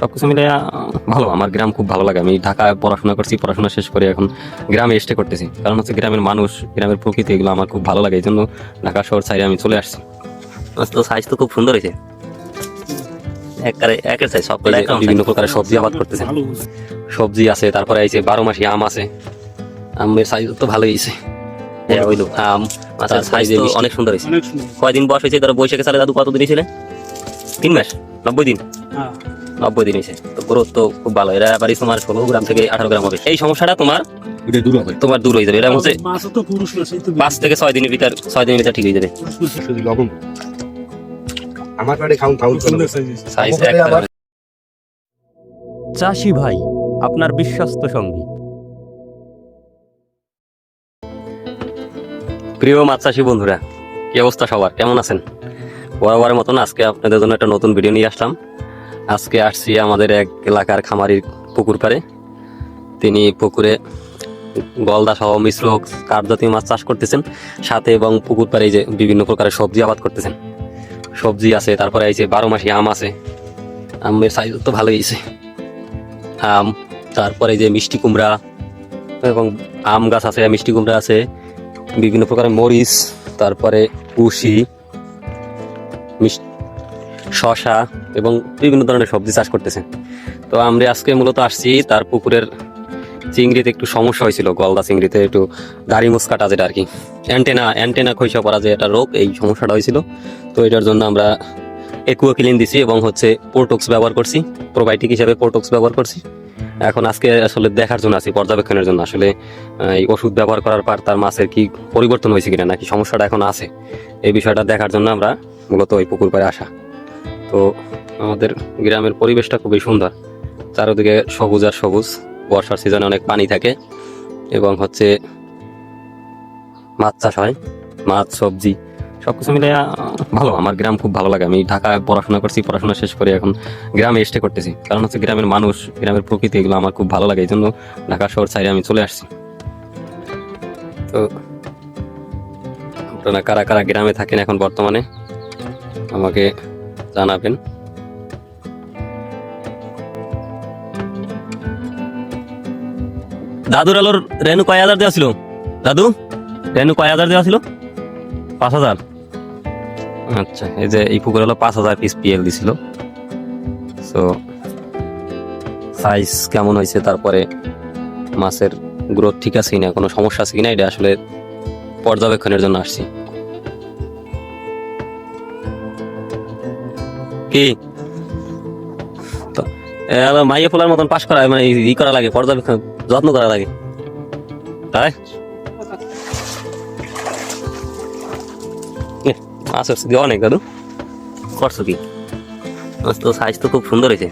সবকিছু মিলে ভালো। আমার গ্রাম খুব ভালো লাগে। আমি ঢাকায় পড়াশোনা করছি পড়াশোনা শেষ করে এখন গ্রামে স্টে করতেছি। কারণ হচ্ছে গ্রামের মানুষ গ্রামের প্রকৃতি এগুলো আমার খুব ভালো লাগে। এই জন্য ঢাকা শহর সাইডে আমি চলে আসছি। তো সাইজ তো খুব সুন্দর হয়েছে। একের একের সাইজ সব বিভিন্ন প্রকারের সবজি আবাদ করতেছেন। সবজি আছে তারপরে এই যে বারো মাসি আম আছে। আমের সাইজ তো ভালোই হয়েছে। হ্যাঁ আম মাছের তারপরে সাইজ। অনেক সুন্দর হয়েছে। কয়দিন বয়স হয়েছে? ধরো বৈশাখে সালে দাদু কতদিন ছিলেন তিন মাস? নব্বই দিন? হ্যাঁ। নব্বই দিন হয়েছে তো গ্রোথ তো খুব ভালো। এরা বাড়ি তোমার ষোলো গ্রাম থেকে আঠারো গ্রাম হবে। এই সমস্যাটা তোমার দূর হবে। তোমার দূর হয়ে যাবে। এটা হচ্ছে পাঁচ থেকে ছয় দিনের ভিতর ছয় দিনের ভিতর ঠিক হয়ে যাবে। আমার বাড়ি খাউন খাউন আবার- চাষি ভাই আপনার বিশ্বস্ত সঙ্গী। প্রিয় মাছ চাষী বন্ধুরা কি অবস্থা সবার? কেমন আছেন? বরাবরের মতন আজকে আপনাদের জন্য একটা নতুন ভিডিও নিয়ে আসলাম। আজকে আসছি আমাদের এক এলাকার খামারির পুকুর পাড়ে। তিনি পুকুরে গলদা সহ মিশ্র কাঠজাতীয় মাছ চাষ করতেছেন, সাথে এবং পুকুর পাড়ে যে বিভিন্ন প্রকারের সবজি আবাদ করতেছেন। সবজি আছে, তারপরে এই যে বারো মাসি আম আছে। আমের সাইজ তো ভালোই হয়েছে আম, তারপরে যে মিষ্টি কুমড়া এবং আম গাছ আছে, মিষ্টি কুমড়া আছে, বিভিন্ন প্রকারের মরিচ, তারপরে কুশি শশা এবং বিভিন্ন ধরনের সবজি চাষ করতেছে। তো আমরা আজকে মূলত আসছি তার পুকুরের চিংড়িতে একটু সমস্যা হয়েছিল, গলদা চিংড়িতে একটু দাড়ি মুস কাটা যেটা আর কি অ্যান্টেনা অ্যান্টেনা খৈসা পড়া যে একটা রোগ, এই সমস্যাটা হয়েছিল। তো এটার জন্য আমরা একুয়া ক্লিন দিছি এবং হচ্ছে পোর্টক্স ব্যবহার করছি প্রোবায়োটিক হিসাবে পোর্টক্স ব্যবহার করছি। এখন আজকে আসলে দেখার জন্য আছি, পর্যবেক্ষণের জন্য আসলে এই ওষুধ ব্যবহার করার পর তার মাছের কি পরিবর্তন হয়েছে কিনা, নাকি সমস্যাটা এখন আছে। এই বিষয়টা দেখার জন্য আমরা মূলত ওই পুকুর পাড়ে আসা। তো আমাদের গ্রামের পরিবেশটা খুবই সুন্দর। চারদিকে সবুজ আর সবুজ বর্ষার সিজনে অনেক পানি থাকে এবং হচ্ছে মাছ চাষ হয় মাছ সবজি সবকিছু মিলে আহ, ভালো। আমার গ্রাম খুব ভালো লাগে। আমি ঢাকায় পড়াশোনা করছি পড়াশোনা শেষ করে এখন গ্রামে স্টে করতেছি। কারণ হচ্ছে গ্রামের মানুষ গ্রামের প্রকৃতি এগুলো আমার খুব ভালো লাগে। এই জন্য ঢাকা শহর সাইডে আমি চলে আসছি। তো আপনারা কারা কারা গ্রামে থাকেন এখন বর্তমানে? আমাকে জানাবেন। দাদুর আলোর রেনু কয় হাজার দেওয়া ছিল? দাদু, রেনু কয় হাজার দেওয়া ছিল? পাঁচ হাজার। আচ্ছা এই যে এই পুকুর হলো পাঁচ হাজার পিস পিএল দিছিল। সো সাইজ কেমন হয়েছে তারপরে মাছের গ্রোথ ঠিক আছে কিনা? কোনো সমস্যা আছে কিনা? এটা আসলে পর্যবেক্ষণের জন্য আসছি। কি? মাইয়া ফোলার মতন পাশ করা মানে ই করা লাগে, পর্যবেক্ষণ, যত্ন করা লাগে। তাই? হচ্ছে দিয়ে অনেক, দাদু। করছ কি? তো সাইজ তো খুব সুন্দর হয়েছে।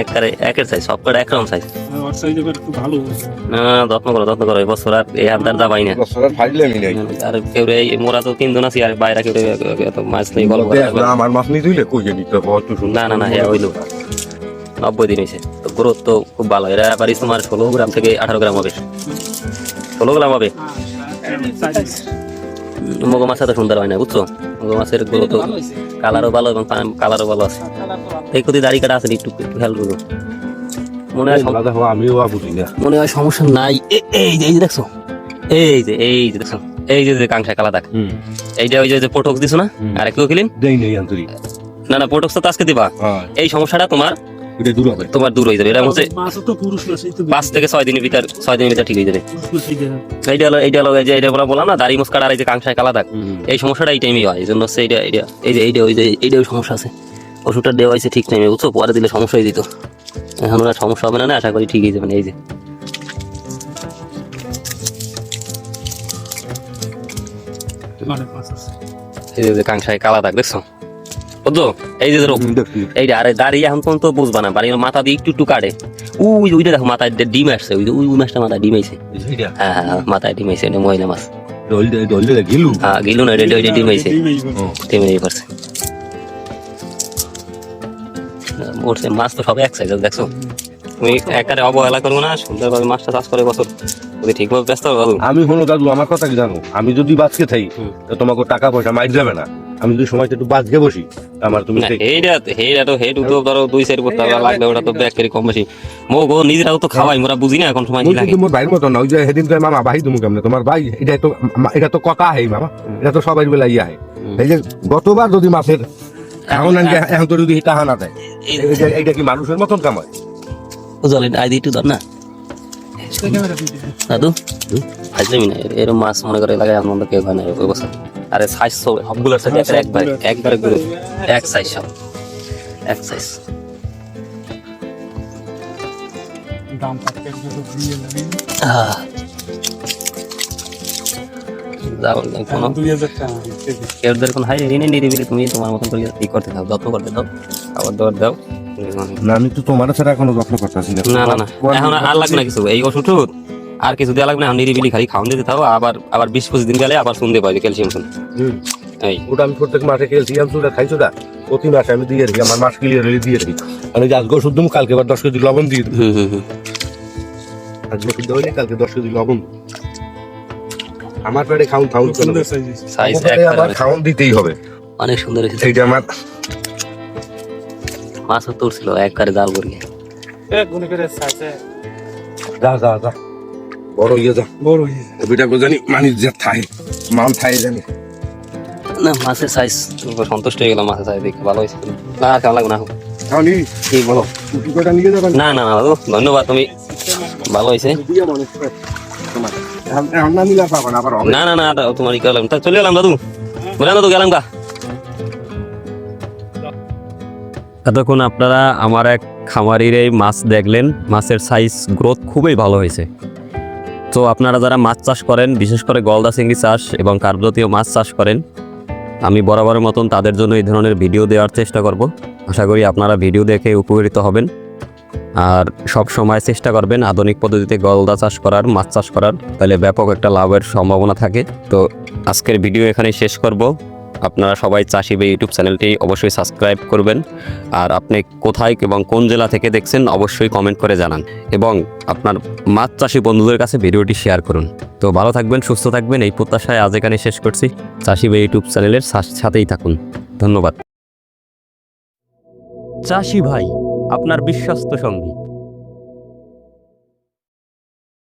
একের একের সাইজ সব কটা একরকম সাইজ আর ওর size এবার একটু ভালো হয়েছে। না যত্ন করো যত্ন করো এবছর আর এই হামদার দাবাই না। বছরের ফাইলে আমি নাই। আর কেউ মোরা তো তিনজন আছি আর বাইরে কেউ মাছ নেই গল্প করা দেখ না, আমার মাছ নিয়ে দিলে কই জানি তো বহুত সুন্দর না, না, না, হ্যাঁ, হইল। নব্বই দিন হয়েছে তো গ্রোথ তো খুব ভালো এরা বাড়ি তোমার ষোলো গ্রাম থেকে আঠারো গ্রাম হবে। ষোলো গ্রাম হবে। হ্যাঁ। মগো মাছ এত সুন্দর হয় না বুঝছ? মগো মাছের গ্রোথ কালারও ভালো এবং কালারও ভালো আছে। এই কোথায় দাড়ি কাটা আছে একটু একটু খেয়াল করব মনে হয় আমিও বুঝি না। মনে হয় সমস্যা নাই। এই যে এই যে দেখছ? এই যে এই যে দেখছ? এই যে যে কালা দাগ। এইটা ওই যে- পোটক্স দিছো না? আর কেউ কিলিন দেই নেই আন্তরিক। না না পোটক্স তো আজকে দিবা। হ্যাঁ। এই সমস্যাটা তোমার এটা দূর হবে। তোমার দূর হয়ে যাবে। এটা হচ্ছে পাঁচ থেকে ছয় দিনের ভিতর ছয় দিনের ভিতর ঠিক হয়ে যাবে। এইটা হলো এইটা হলো যে এটা বলা বললাম না দাড়ি মুসকার আর এই যে কাংসায় কালা দাগ। এই সমস্যাটা এই টাইমই হয়। এই জন্য হচ্ছে এইটা এইটা এই যে এইটা ওই যে এইটাও সমস্যা আছে। ওষুধটা দেওয়া হয়েছে ঠিক টাইমে বুঝছ? পরে দিলে সমস্যা হয়ে যেত। এখন আর সমস্যা হবে না না? আশা করি ঠিক হয়ে যাবে এই যে। অনেক মাছ আছে। এই যে- যে কাংসায় কালা দাগ দেখছ? বুঝছ এই যে যে রোগ। হুম, আরে দাড়ি এখন পর্যন্ত বুঝবা না বাড়ির মাথা দিয়ে একটু একটু কাটে। ওইটা দেখো মাথায় ডিম আসছে ওই ওই ওই মাছটা মাথায় ডিম আইছে। হ্যাঁ হ্যাঁ হ্যাঁ, মাথায় ডিম আইছে এটা মহিলা মাছ। গিলু। হ্যাঁ গেল না এটা এটা ডিম আইছে। ডিম আই মরছে মাছ তো সব এক সাইজ দেখছ? তুমি একারে অবহেলা করব না সুন্দরভাবে মাছটা চাষ করে বছর যদি ঠিকভাবে ব্যস্ত হবে আমি হলো দাদু আমার কথা কি জানো? আমি যদি বাঁচকে থাই তো তোমাকে টাকা পয়সা মাইর যাবে না। আমি যদি সময়টা একটু বাজকে বসি আমার তুমি তো হেড তো ধরো দুই সাইড করতে হবে লাগবে ওটা তো ব্যাক কম বেশি। মো গো নিজেরাও তো খাওয়াই মোরা বুঝি না এখন সময় লাগে। মোর ভাইয়ের মতো না ওই যে সেদিন তো মামা ভাই তুমি কেমনে? তোমার ভাই এটা তো এটা তো কথা হেই মামা। এটা তো সবাই বেলা ইয়া হয় এই যে গতবার যদি মাছের এখন এখন তো যদি টাহা না দেয় এই কি মানুষের মতন কাম হয় জলে আই দিই একটু ধর না। দাদু ফাইজলামি না এর মাছ মনে করে লাগে আপনার কেউ হয় না ওই বছর আরে সাইজ সবগুলোর সাথে একবার একবারে গুলো এক সাইজ সব এক সাইজ দাম পাচ্ছে দিয়ে লাগে যাও কোনো দুই হাজার টাকা কেউ কোন হাই ঋণে নিরিবিলি তুমি তোমার মতন করে ই করতে থাও যত্ন করতে দাও খাবার দাবার দাও না আমি তো তোমার ছাড়া এখনও যত্ন করতেছি না। না না এখন আর লাগবে না কিছু এই ওষুধ আর কিছু দেওয়া লাগবে না নিরিবিলি খালি খাওয়ান দিতে থাও আবার আবার বিশ পঁচিশ দিন গেলে আবার শুনতে পাবে ক্যালসিয়াম শুন এই। ওটা আমি প্রত্যেক মাসে ক্যালসিয়াম সুটা খাইছো না প্রতি মাসে আমি দিয়ে রাখি আমার মাস ক্লিয়ার হলে দিয়ে রাখি আমি আজকে ওষুধ দেবো কালকে আবার দশ কেজি লবণ দিয়ে দেবো হুম হুম হুম। আজকে ওষুধ দেওয়া হলে কালকে দশ কেজি লবণ। দেবো। আমার পেটে খাউন খাউন সাইজ সাইজ আমার খাউন দিতেই হবে। অনেক সুন্দর হয়েছে। এইটা আমার মাছও তুলছিল একবারে জাল করিয়ে এক গুণে করে সাইজে। যা যা যা। বড় ইয়ে যা। বড় ওইটা জানি মানি যে থাই মান থাই জানি। না মাছের সাইজ সন্তুষ্ট হয়ে গেলাম মাছের সাইজ দেখে ভালো হয়েছে। না আর কেমন লাগবে কি বলো? না না না ধন্যবাদ তুমি ভালো হয়েছে। না না না তোমার চলে দাদু। দাদু, গেলাম গা। এতক্ষণ আপনারা আমার এক খামারির এই মাছ দেখলেন। মাছের সাইজ গ্রোথ খুবই ভালো হয়েছে। তো আপনারা যারা মাছ চাষ করেন, বিশেষ করে গলদা চিংড়ি চাষ এবং কার্বজাতীয় মাছ চাষ করেন, আমি বরাবরের মতন তাদের জন্য এই ধরনের ভিডিও দেওয়ার চেষ্টা করব। আশা করি আপনারা ভিডিও দেখে উপকৃত হবেন। আর সব সময় চেষ্টা করবেন আধুনিক পদ্ধতিতে গলদা চাষ করার, মাছ চাষ করার। তাহলে ব্যাপক একটা লাভের সম্ভাবনা থাকে। তো আজকের ভিডিও এখানে শেষ করব। আপনারা সবাই চাষি ইউটিউব চ্যানেলটি অবশ্যই সাবস্ক্রাইব করবেন। আর আপনি কোথায় এবং কোন জেলা থেকে দেখছেন অবশ্যই কমেন্ট করে জানান। এবং আপনার মাছ চাষি বন্ধুদের কাছে ভিডিওটি শেয়ার করুন। তো ভালো থাকবেন, সুস্থ থাকবেন। এই প্রত্যাশায় আজ এখানে শেষ করছি। চাষি ইউটিউব চ্যানেলের সাথেই থাকুন। ধন্যবাদ। চাষি ভাই আপনার বিশ্বস্ত সঙ্গী।